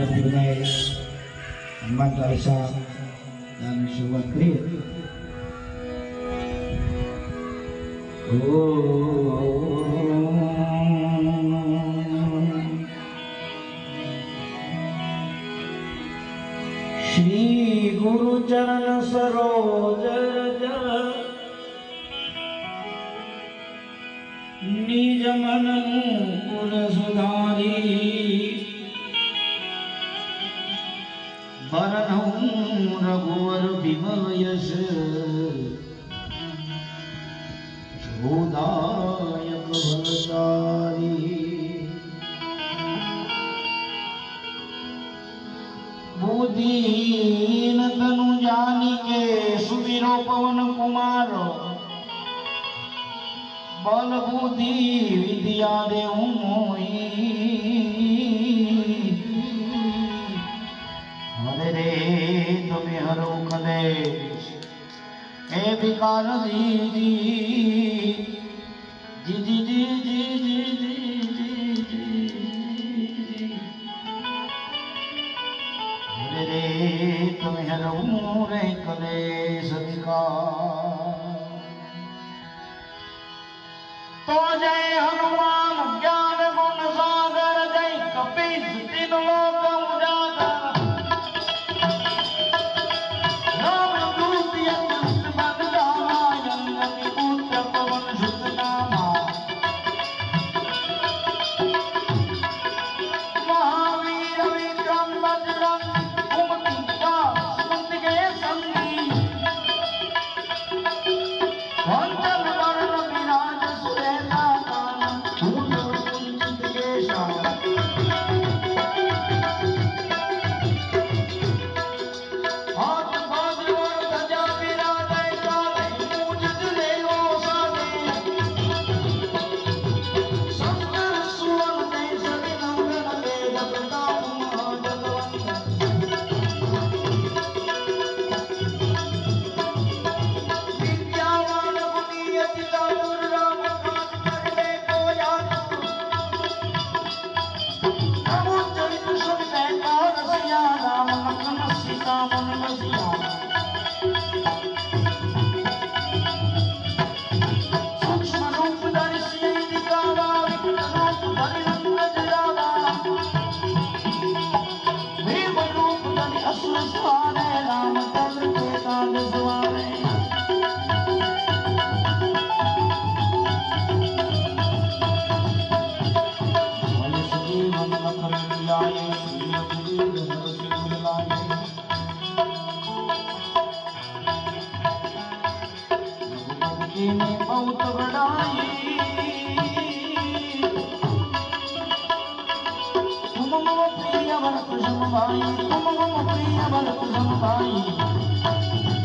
Madam Junes, Ahmad Larsa, dan Oh, Shri Guru Charan Saroj निज मन पुर રઘુવર ભીમયશ જોદાયક ભરતારી બુદ્ધિહીન તનુ જાની કે સુવીરો પવન કુમાર બલ બુદ્ધિ વિદ્યા દેવું ਫਿਕਾਰ ਦੀ ਦੀ ਜੀ ਜੀ ਜੀ ਜੀ ਜੀ ਜੀ ਜੀ ਰੇ ਤੁਮ ਹਰੂ ਰੇ calma, menorzinha. પ્રિય ભરત સંભાઈ પ્રિય ભરત સંભાઈ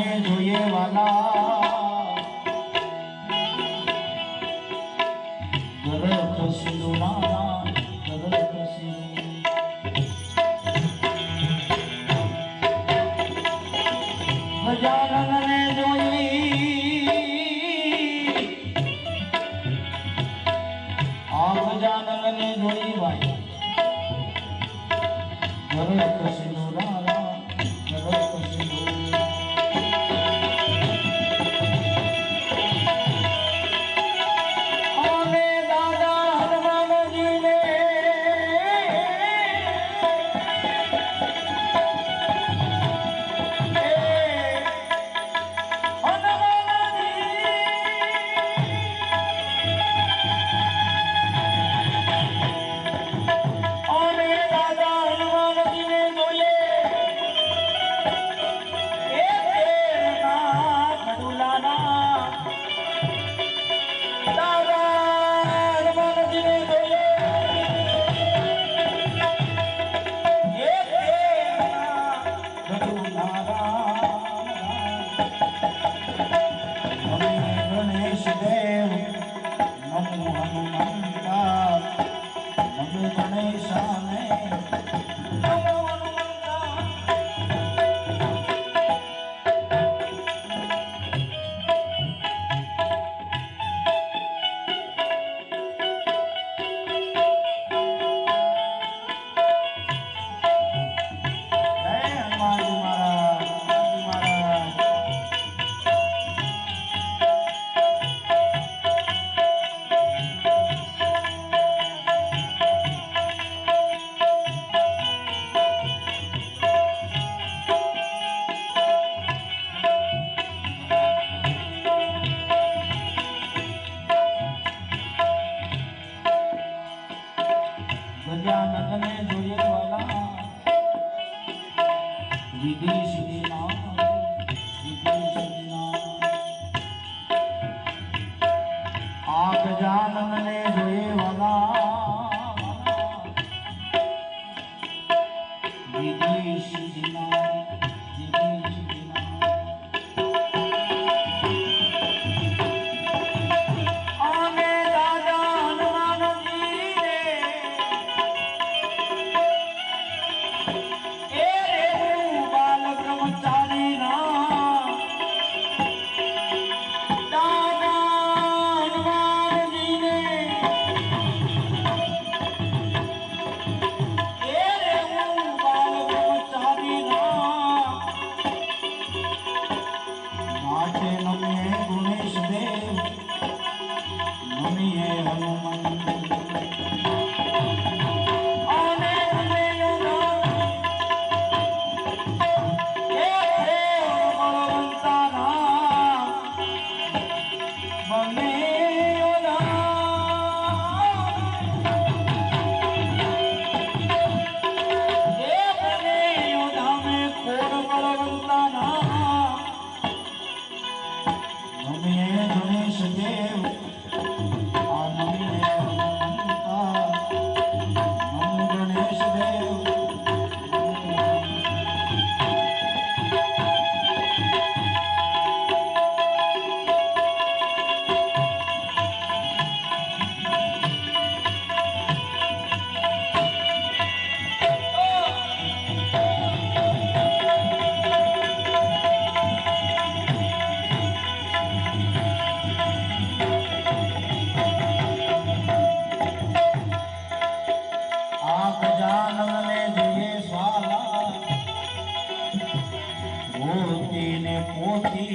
ગજાનનને જોઈએ વાલા. ગજાનંદને જોઈએ વાલા વિદેશ વિના વિદેશ વિના આ ગજાનંદને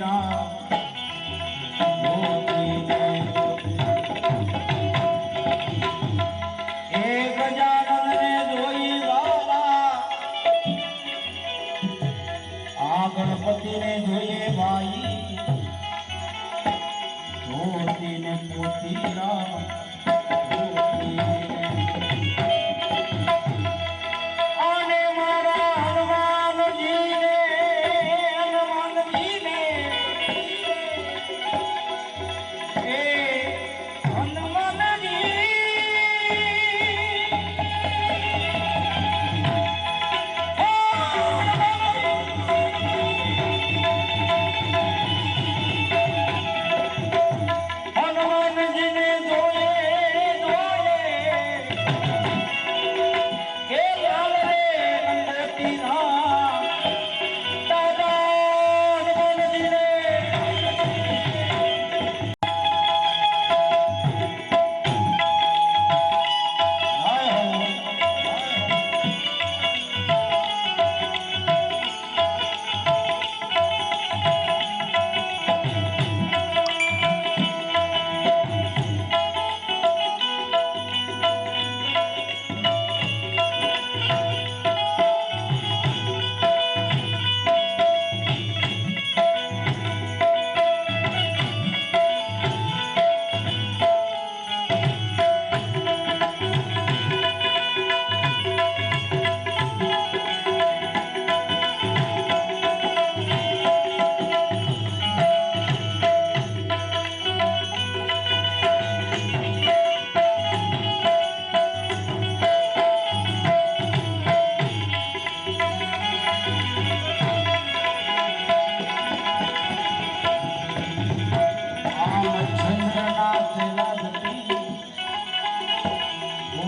राम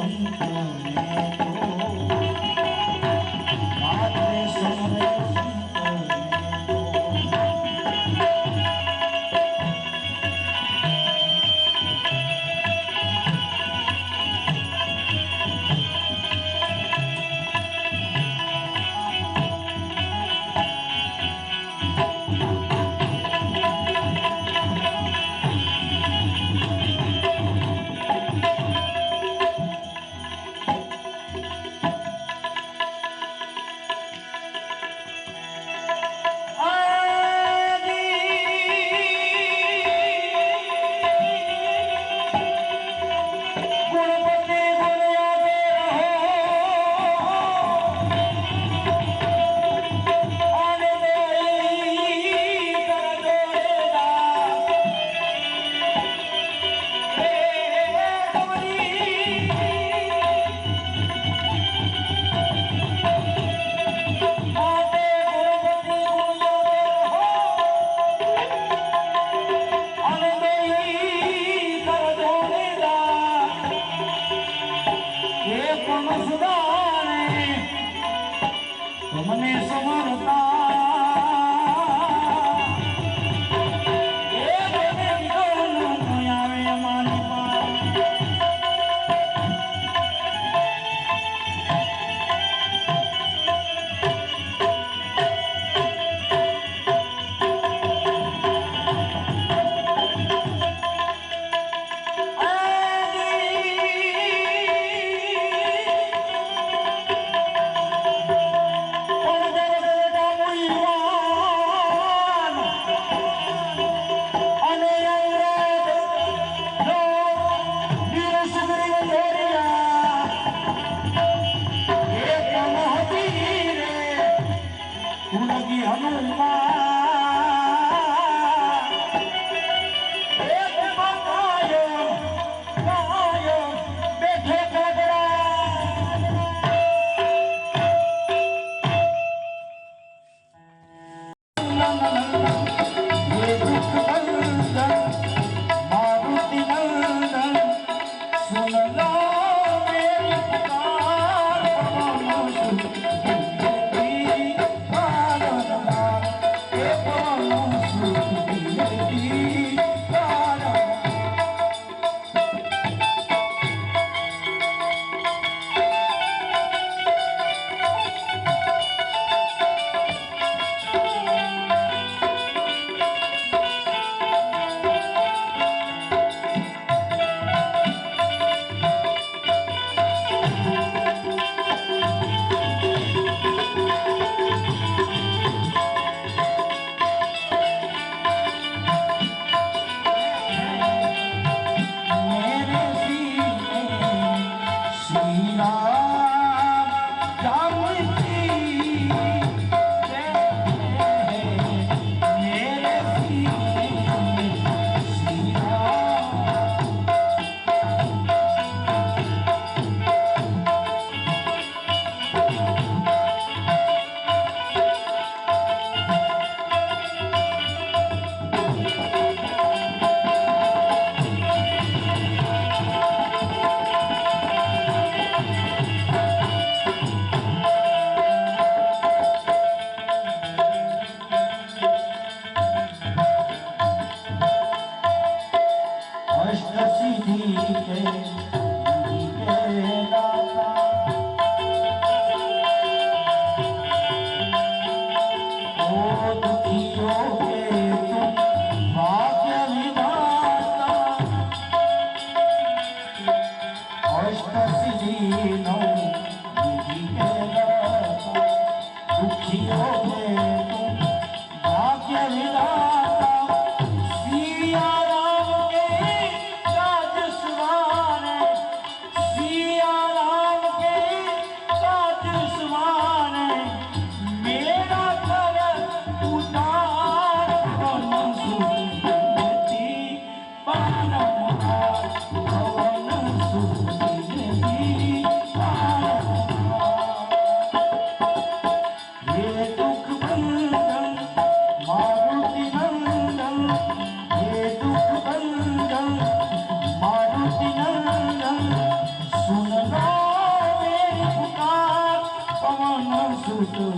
Oh, my God. દુખી હો તું ભાગ્ય વિના tudo.